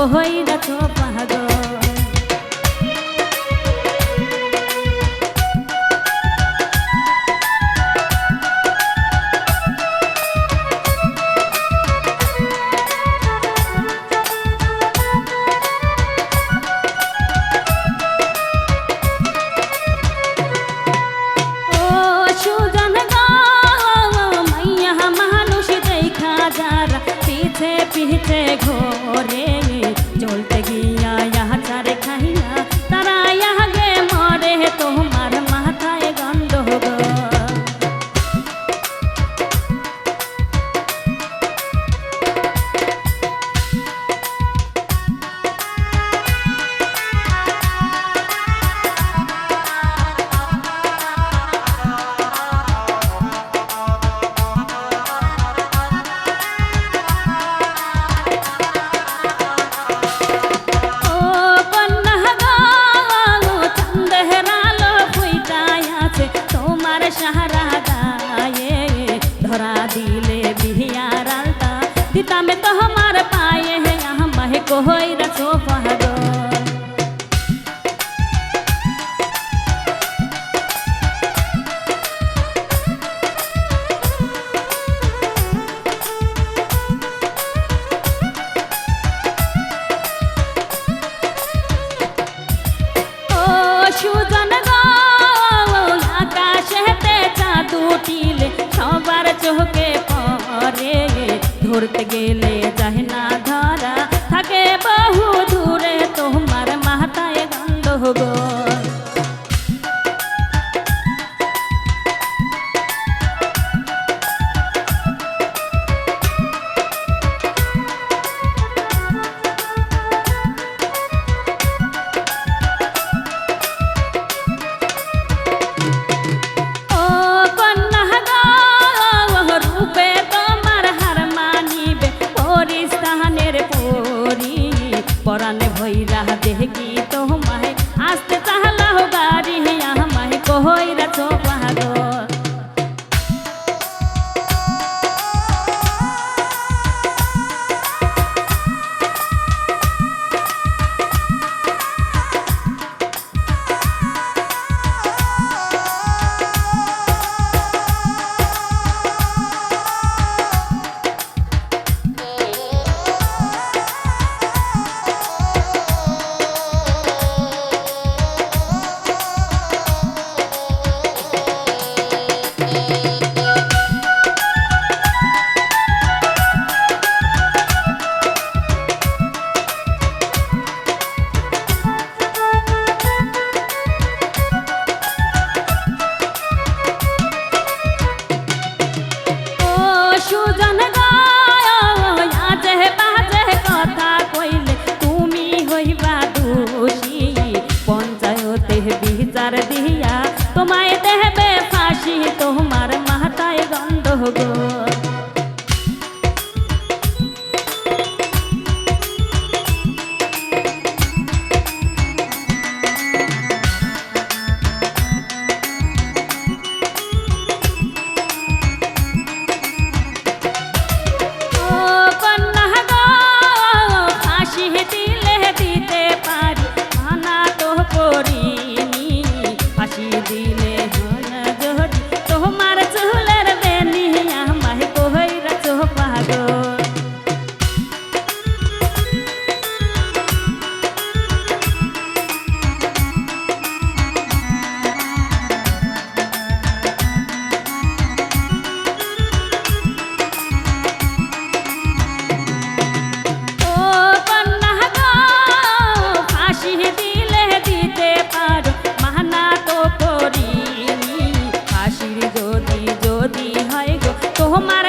আমার দেখো তো ঘরে ঘোরে চলতে গিয়া சோட்டிலே சோபார சோகே பாரே தோர்த்து கேலே গো Omar.